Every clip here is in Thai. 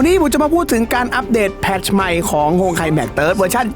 วันนี้ผมจะมาพูดถึงการอัปเดตแพทช์ใหม่ของโฮงไคแม็กเติร์ดเวอร์ชัน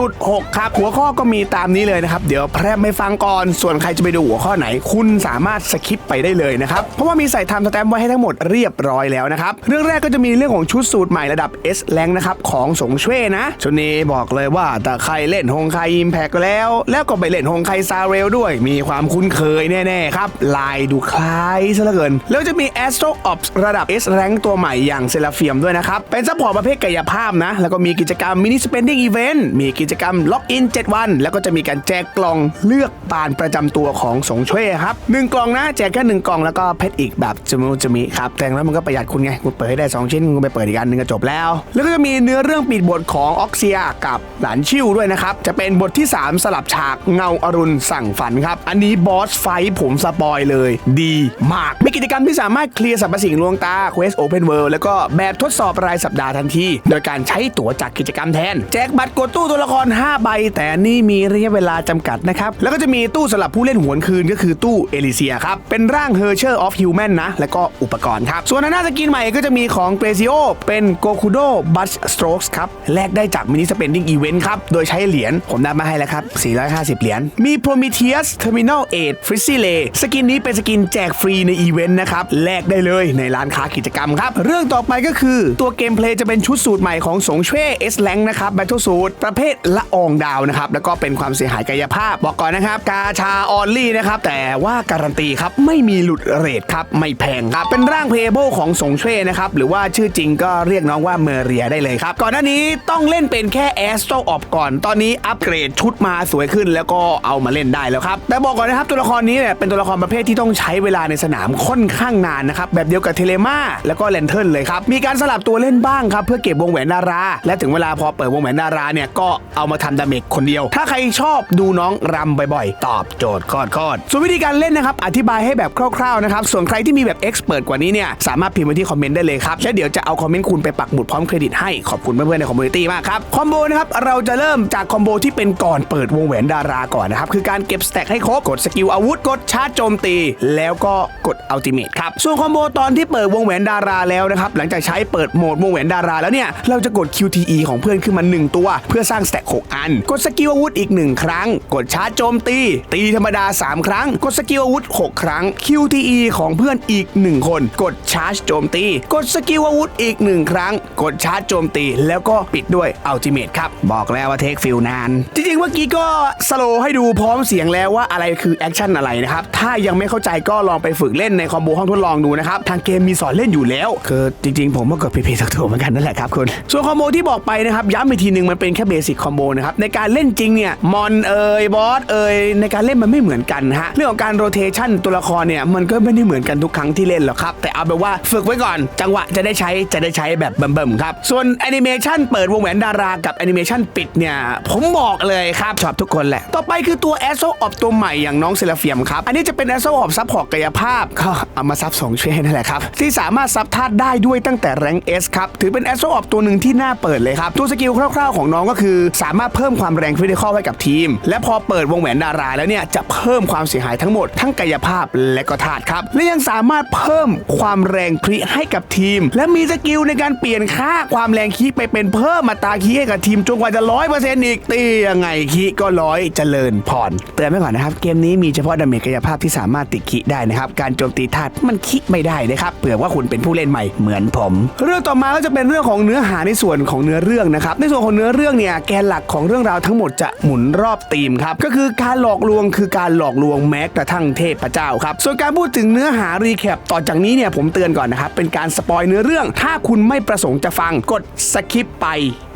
7.6 ครับ หัวข้อก็มีตามนี้เลยนะครับ เดี๋ยวแพรบไม่ฟังก่อน ส่วนใครจะไปดูหัวข้อไหน คุณสามารถสคิปไปได้เลยนะครับ เพราะว่ามีใส่ไทม์สแตมป์ไว้ให้ทั้งหมดเรียบร้อยแล้วนะครับ เรื่องแรกก็จะมีเรื่องของชุดสูตรใหม่ระดับ S แรงนะครับของสงเชวยนะชุดนี้บอกเลยว่าแต่ใครเล่นฮงไคอิมแพกแล้ว แล้วก็ไปเล่นฮงไคซาเรลด้วย มีความคุ้นเคยแน่ๆครับลายดูคล้ายซะเหลือเกินแล้วจะมี Astro Ops ระดับ S แรงตัวใหม่อย่างเซลาเฟียมด้วยนะครับ เป็นซัพพอร์ตประเภทกายภาพนะ แล้วก็มีกิจกรรมมินิสเปนดิ้งอีเวนต์มีกิจกรรมล็อกอิน 7 วัน แล้วก็จะมีการแจกกล่องเลือกปานประจำตัวของสงเชวยครับหนึ่งกล่องนะแจกแค่หนึ่งกล่องแล้วก็เพชรอีกแบบจมูจะมีครับแต่แล้วมันก็ประหยัดคุณไงคุณเปิดให้ได้ 2 ชิ้นคุณไปเปิดอีกอันหนึ่งก็จบแล้ว แล้วก็จะมีเนื้อเรื่องปิดบทของออกเซียกับหลานชิวด้วยนะครับจะเป็นบทที่ 3 สลับฉากเงาอรุณสั่งฝันครับอันนี้บอสไฟผมสปอยเลย ดีมากมีกิจกรรมที่สามารถเคลียร์สรรพสิ่งลวงตา Quest Open World แล้วก็แบบทดสอบรายสัปดาห์ทันที โดยการใช้ตั๋วจากกิจกรรมแทน แจกบัตรกดตู้ตัวละคร 5 ใบ แต่นี่มีระยะเวลาจำกัดนะครับ แล้วก็จะมีตู้สำหรับผู้เล่นหวนคืนก็คือตู้เอลิเซียครับ เป็นร่าง h e r c h e r of Human นนะ แล้วก็อุปกรณ์ครับ ส่วนหน้าสกินใหม่ก็จะมีของเกรซิโอเป็นโกคุโดบัชสโตรกส์ครับแลกได้จากมินิสเปนดิ้งอีเวนต์ครับโดยใช้เหรียญผมได้มาให้แล้วครับ450 เหรียญมี Prometheus Terminal 8 f r i z z y l a y สกินนี้เป็นสกินแจกฟรีในอีเวนต์นะครับแลกได้เลยในร้านค้ากิจกรรมครับ เรื่องต่อไปก็คือตัวเกมเพลย์จะเป็นชุดสูตรใหม่ของสงเช่ S แ a n งนะครับ Battle Suit ประเภทละอองดาวนะครับแล้วก็เป็นความเสียหายกายภาพ บอกก่อนนะครับ กาชาออนลี่นะครับแต่ว่าการันตีครับไม่มีหลุดเรทครับไม่แพงครับเป็นร่างเพลย์เบิลของสงเช่นะครับหรือว่าชื่อจริงก็เรียกน้องว่าเมเรียได้เลยครับก่อนหน้านี้ต้องเล่นเป็นแค่แอสโตออฟก่อน ตอนนี้อัปเกรดชุดมาสวยขึ้น แล้วก็เอามาเล่นได้แล้วครับแต่บอกก่อนนะครับตัวละครนี้เนี่ยเป็นตัวละครประเภทที่ต้องใช้เวลาในสนามค่อนข้างนานนะครับแบบเดียวกับเทเลมาแล้วก็แลนเทิร์นเลยครับมีการสลับตัวเล่นบ้างครับเพื่อเก็บวงแหวนดารา และถึงเวลาพอเปิดวงแหวนดาราเนี่ยก็เอามาทำดาเมจคนเดียว ถ้าใครชอบดูน้องรำบ่อยๆ ตอบโจทย์คอดคอดส่วนวิธีการเล่นนะครับอธิบายให้แบบคร่าวๆนะครับส่วนใครที่มีแบบเอ็กซ์เพรสกว่านี้เนี่ยสามารถพิมพ์ไว้ที่คอมเมนต์ได้เลยครับและเดี๋ยวจะเอาคอมเมนต์คุณไปปักหมุดพร้อมเครดิตให้ขอบคุณเพื่อนๆในคอมมูนิตี้มากครับคอมโบนะครับเราจะเริ่มจากคอมโบที่เป็นก่อนเปิดวงแหวนดาราก่อนนะครับคือการเก็บสแต็กให้ครบกดสกิลอาวุธกดชาร์จโจมตี แล้วก็กดอัลติเมทครับส่วนคอมโบตอนที่เปิดวงแหวนดาราแล้วนะครับหลังจากใช้เปิดโหมดวงแหวนดาราแล้วเนี่ย เราจะกด QTE ของเพื่อนขึ้นมา 1 ตัว เพื่อสร้างสแต็ก6อัน กดสกิลอาวุธอีก 1 ครั้ง กดชาร์จโจมตี ตีธรรมดา 3 ครั้ง กดสกิลอาวุธ 6 ครั้ง QTE ของเพื่อนอีก 1 คน กดชาร์จโจมตี กดสกิลอาวุธอีก 1 ครั้ง กดชาร์จโจมตี แล้วก็ปิดด้วยอัลติเมทครับ บอกแล้วว่าเทคฟิลนาน จริงๆเมื่อกี้ก็สโลว์ให้ดูพร้อมเสียงแล้วว่าอะไรคือแอคชั่นอะไรนะครับ ถ้ายังไม่เข้าใจก็ลองไปฝึกเล่นในคอมโบห้องทดลองดูนะครับ ทางเกมมีสอนเล่นอยู่แล้ว คือจริง ๆ ผมก็ดผิดๆถูกๆเหมือนกันนั่นแหละครับคุณ ส่วนคอมโบที่บอกไปนะครับย้ำอีกทีหนึ่งมันเป็นแค่เบสิกคอมโบนะครับในการเล่นจริงเนี่ยมอนเอ่ยบอสเอ่ยในการเล่นมันไม่เหมือนกันฮะเรื่องของการโรเทชันตัวละครเนี่ยมันก็ไม่ได้เหมือนกันทุกครั้งที่เล่นหรอกครับแต่เอาแบบว่าฝึกไว้ก่อน จังหวะจะได้ใช้จะได้ใช้แบบเบิ่มๆครับส่วนแอนิเมชันเปิดวงแหวนดารากับแอนิเมชันปิดเนี่ยผมบอกเลยครับชอบทุกคนแหละ ต่อไปคือตัวแอสโซออฟตัวใหม่อย่างน้องเซลาเฟียมครับอันนี้จะเป็นแอสโซออฟซับพอร์ตกายภาพก็เอามาซับสองช่วยนั่นแหละครับที่สามารถซับธาตุได้ด้วยตั้งแต่แรงเอสครับ ถือเป็นแอสโซออฟตัวหนึ่งที่น่าเปิดเลยครับ ตัวสกิลคร่าวๆของน้องก็คือ สามารถเพิ่มความแรงคริติคอลให้กับทีม และพอเปิดวงแหวนดาราแล้วเนี่ย จะเพิ่มความเสียหายทั้งหมด ทั้งกายภาพและก็ธาตุครับ และยังสามารถเพิ่มความแรงคริให้กับทีม และมีสกิลในการเปลี่ยนค่าความแรงคีไปเป็นเพิ่มมาตาคีให้กับทีมจนกว่าจะร้อยเปอร์เซ็นต์อีกตียังไงคีก็ร้อยเจริญพรเตือนไว้ก่อนนะครับเกมนี้มีเฉพาะดาเมจกายภาพที่สามารถติดคีได้นะครับการโจมตีธาตุมันคีไม่ได้นะครับเผื่อว่าคุณเป็นผู้เล่นใหม่เหมือนผมเรื่องต่อมาก็จะเป็นเรื่องของเนื้อหาในส่วนของเนื้อเรื่องนะครับในส่วนของเนื้อเรื่องเนี่ยแกนหลักของเรื่องราวทั้งหมดจะหมุนรอบธีมครับก็คือการหลอกลวงคือการหลอกลวงแม้กระทั่งเทพเจ้าครับส่วนการพูดถึงเนื้อหารีแคปต่อจากนี้เนี่ยผมเตือนก่อนนะครับเป็นการสปอยเนื้อเรื่อง ถ้าคุณไม่ประสงค์จะฟังกดสคิปไป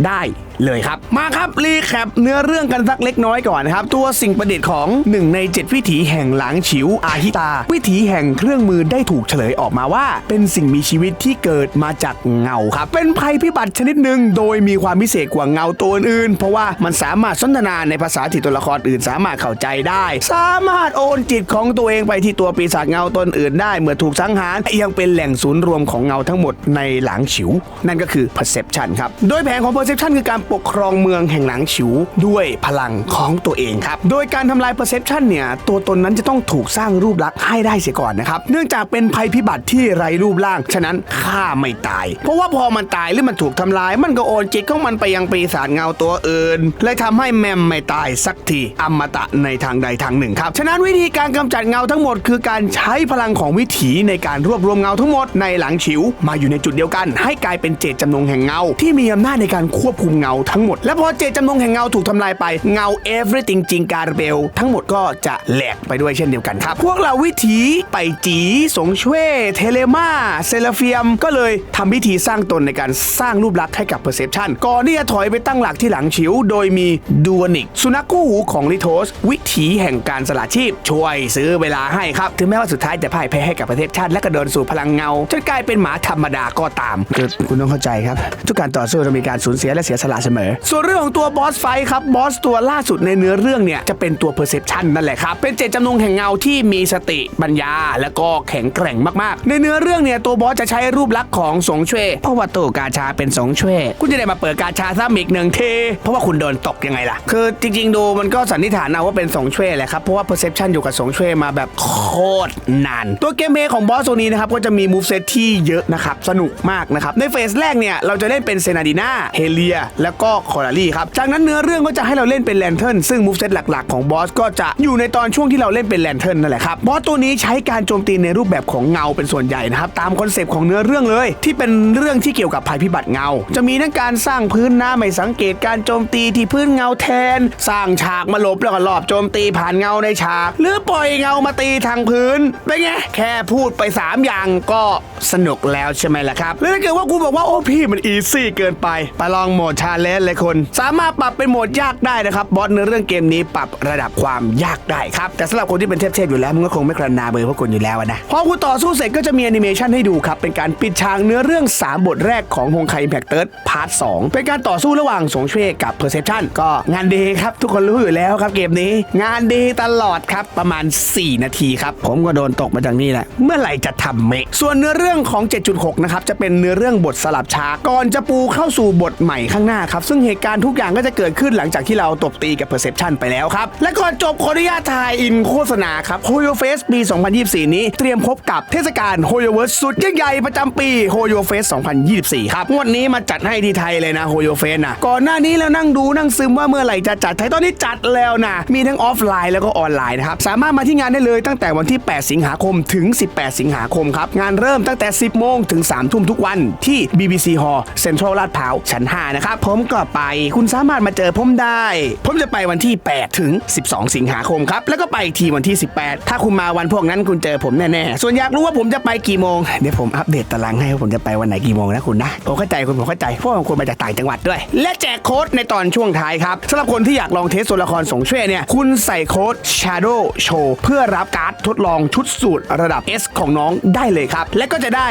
ได้ เลยครับ มาครับรีแคปเนื้อเรื่องกันสักเล็กน้อยก่อนนะครับ ตัวสิ่งประดิษฐ์ของหนึ่งใน 7 วิถีแห่งหลางฉิวอาฮิตา วิถีแห่งเครื่องมือได้ถูกเฉลยออกมาว่า เป็นสิ่งมีชีวิตที่เกิดมาจากเงาครับ เป็นภัยพิบัติชนิดหนึ่งโดยมีความพิเศษกว่าเงาตัวอื่น เพราะว่ามันสามารถสนทนาในภาษาที่ตัวละครอื่นสามารถเข้าใจได้ สามารถโอนจิตของตัวเองไปที่ตัวปีศาจเงาตนอื่นได้เมื่อถูกสังหารยังเป็นแหล่งศูนย์รวมของเงาทั้งหมดในหลางฉิว นั่นก็คือ perception ครับโดยแผนของ perception คือการปกครองเมืองแห่งหลังฉิว ด้วยพลังของตัวเองครับ โดยการทำลาย perception เนี่ย ตัวตนนั้นจะต้องถูกสร้างรูปลักษณ์ให้ได้เสียก่อนนะครับ เนื่องจากเป็นภัยพิบัติที่ไร้รูปร่าง ฉะนั้นฆ่าไม่ตาย เพราะว่าพอมันตายหรือมันถูกทำลาย มันก็โอนจิตของมันไปยังปีศาจเงาตัวอื่นเลยทำให้แมมไม่ตายสักทีอมตะในทางใดทางหนึ่งครับฉะนั้นวิธีการกำจัดเงาทั้งหมด คือการใช้พลังของวิถีในการรวบรวมเงาทั้งหมดในหลังฉิว มาอยู่ในจุดเดียวกัน ให้กลายเป็นเจตจำนงแห่งเงา ที่มีอำนาจในการควบคุมเงาทั้งหมด และพอเจตจำนงแห่งเงาถูกทำลายไปเงา everything จริงการเบล ทั้งหมดก็จะแหลกไปด้วยเช่นเดียวกันครับ พวกเราวิถีไปจีสงช่วยเทเลมาเซลเฟียม ก็เลยทำพิธีสร้างตนในการสร้างรูปลักษณ์ให้กับ perception ก่อนที่จะถอยไปตั้งหลักที่หลังฉิว โดยมีดูวนิก สุนัขคู่หูของลิโทส วิถีแห่งการสละชีพ ช่วยซื้อเวลาให้ครับ ถึงแม้ว่าสุดท้ายจะพ่ายแพ้ให้กับ perception และกระโดดสู่พลังเงาจนกลายเป็นหมาธรรมดาก็ตามคือคุณต้องเข้าใจครับ ทุกการต่อสู้จะมีการสูญเสียและเสียสละเสมอ ส่วนเรื่องของตัวบอสไฟครับบอสตัวล่าสุดในเนื้อเรื่องเนี่ยจะเป็นตัว perception นั่นแหละครับ เป็นเจตจำนงแห่งเงาที่มีสติปัญญา และก็แข็งแกร่งมากๆ ในเนื้อเรื่องเนี่ยตัวบอสจะใช้รูปลักษณ์ของสงเช่เพราะว่าตัวกาชาเป็นสงเช่คุณจะได้มาเปิดกาชาซ้ำอีกหนึ่งทีเพราะว่าคุณโดนตกยังไงล่ะ คือจริงๆดูมันก็สันนิษฐานเอาว่าเป็นสงเช่แหละครับเพราะว่า perception อยู่กับสงเช่มาแบบโคตรนาน ตัวเกมเพลย์ของบอสตัวนี้นะครับก็จะมี move set ที่เยอะนะครับสนุกมากนะครับในเฟสแรกเนี่ยเราจะเล่นเป็นเซนาดิน่าเฮเลียแล้วก็คอราลีครับ จากนั้นเนื้อเรื่องก็จะให้เราเล่นเป็นแลนเทิร์นซึ่ง move set หลักๆของบอสก็จะอยู่ในตอนช่วงที่เราเล่นเป็นแลนเทิร์นนั่นแหละครับ บอสตัวนี้ใช้การโจมตีในรูปแบบของเงาเป็นส่วนใหญ่นะครับตามคอนเซปต์ของเนื้อเรื่องเลย ที่เป็นเรื่องที่เกี่ยวกับภัยพิบัติเงา จะมีทั้งการสร้างพื้นหน้ำไม่สังเกตการโจมตีที่พื้นเงาแทน สร้างฉากมาหลบแล้วก็รอบโจมตีผ่านเงาในฉาก หรือปล่อยเงามาตีทางพื้นเป็นไงแค่พูดไป 3 อย่างก็สนุกแล้วใช่ไหมล่ะครับหรือถ้าเกิดว่ากูบอกว่าโอ้พี่มันอีซี่เกินไปไปลองโหมดชาเลนจ์เลยคนสามารถปรับเป็นโหมดยากได้นะครับบอสในเรื่องเกมนี้ปรับระดับความยากได้ครับแต่สำหรับคนที่เป็นเทพๆอยู่แล้วมันก็คงไม่กระนาเบอร์พวกคุณอยู่แล้วนะพอกูต่อสู้เสร็จก็จะมีแอนิเมชันให้ดูครับเป็นการปิดฉากเนื้อเรื่อง 3 บทแรกของฮงไคอิมแพคเติร์ดพาร์ท2เป็นการต่อสู้ระหว่างสงเชวยกับเพอร์เซพชันก็งานดีครับทุกคนรู้อยู่แล้วครับเกมนี้ งานดีตลอดครับประมาณ 4 นาทีครับผมก็โดนตกมาจากนี่แหละเมื่อไหร่จะทำเมะส่วนเนื้อเรื่องของ 7.6 นะครับจะเป็นเนื้อเรื่องบทสลับฉากก่อนจะปูเข้าสู่บทใหม่ข้างหน้าครับซึ่งเหตุการณ์ทุกอย่างก็จะเกิดขึ้นหลังจากที่เราตบตีกับ Perception ไปแล้วครับ และก่อนจบขออนุญาตทายอินโฆษณาครับ h o y o f e s ปี 2024 นี้เตรียมพบกับเทศกาล h o y o v e r s e สุดยิ่งใหญ่ประจำปี h o y o f e s 2024 ครับงวดนี้มาจัดให้ที่ไทยเลยนะ h o y o f e s นะก่อนหน้านี้เรานั่งดูนั่งซึมว่าเมื่อไหร่จะจัดไทยตอนนี้จัดแล้วนะมีทั้งออฟไลน์แล้วก็ออนไลน์นะครับสามารถมาที่งานได้เลยตั้งแต่วันที่ 8 สิงหาคมถึง 18 สิงหาคมครับงานเริ่มตั้งแต่ 10 โมงถึง 3 ทุ่มทุกวันที่ BBC Hall Central ลาดพร้าวชั้น 5 นะครับผมก็ไป คุณสามารถมาเจอผมได้ ผมจะไปวันที่ 8 ถึง 12 สิงหาคมครับ แล้วก็ไปอีกทีวันที่ 18 ถ้าคุณมาวันพวกนั้นคุณเจอผมแน่ๆ ส่วนอยากรู้ว่าผมจะไปกี่โมง เดี๋ยวผมอัปเดตตารางให้ว่าผมจะไปวันไหนกี่โมงนะคุณนะผมเข้าใจคุณผมเข้าใจเพราะว่าคุณมาจากต่างจังหวัดด้วย และแจกโค้ดในตอนช่วงท้ายครับสำหรับคนที่อยากลองเทสตัวละครสงเช่วยเนี่ยคุณใส่โค้ด Shadow Show เพื่อรับการ์ดทดลองชุดสูตรระดับ S ของน้องได้เลยครับ และก็จะได้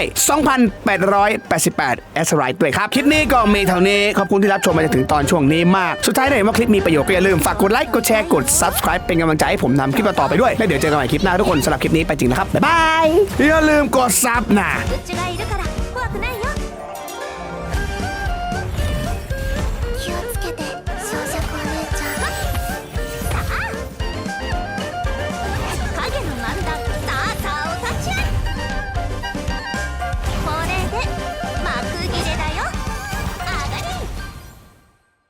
2,888 S r i g h t ด้วยครับ คลิปนี้ก็มีเท่านี้ขอบคุณที่รัชมมาจนถึงตอนช่วงนี้มาก สุดท้ายถ้าเห็นว่าคลิปมีประโยชน์ก็อย่าลืมฝากกดไลค์กดแชร์กด Subscribe เป็นกำลังใจให้ผมทำคลิปต่อๆไปด้วย แล้วเดี๋ยวเจอกันใหม่คลิปหน้าทุกคนสำหรับคลิปนี้ไปจริงนะครับบ๊ายบายอย่าลืมกดซับนะ うちがいるから怖くないよ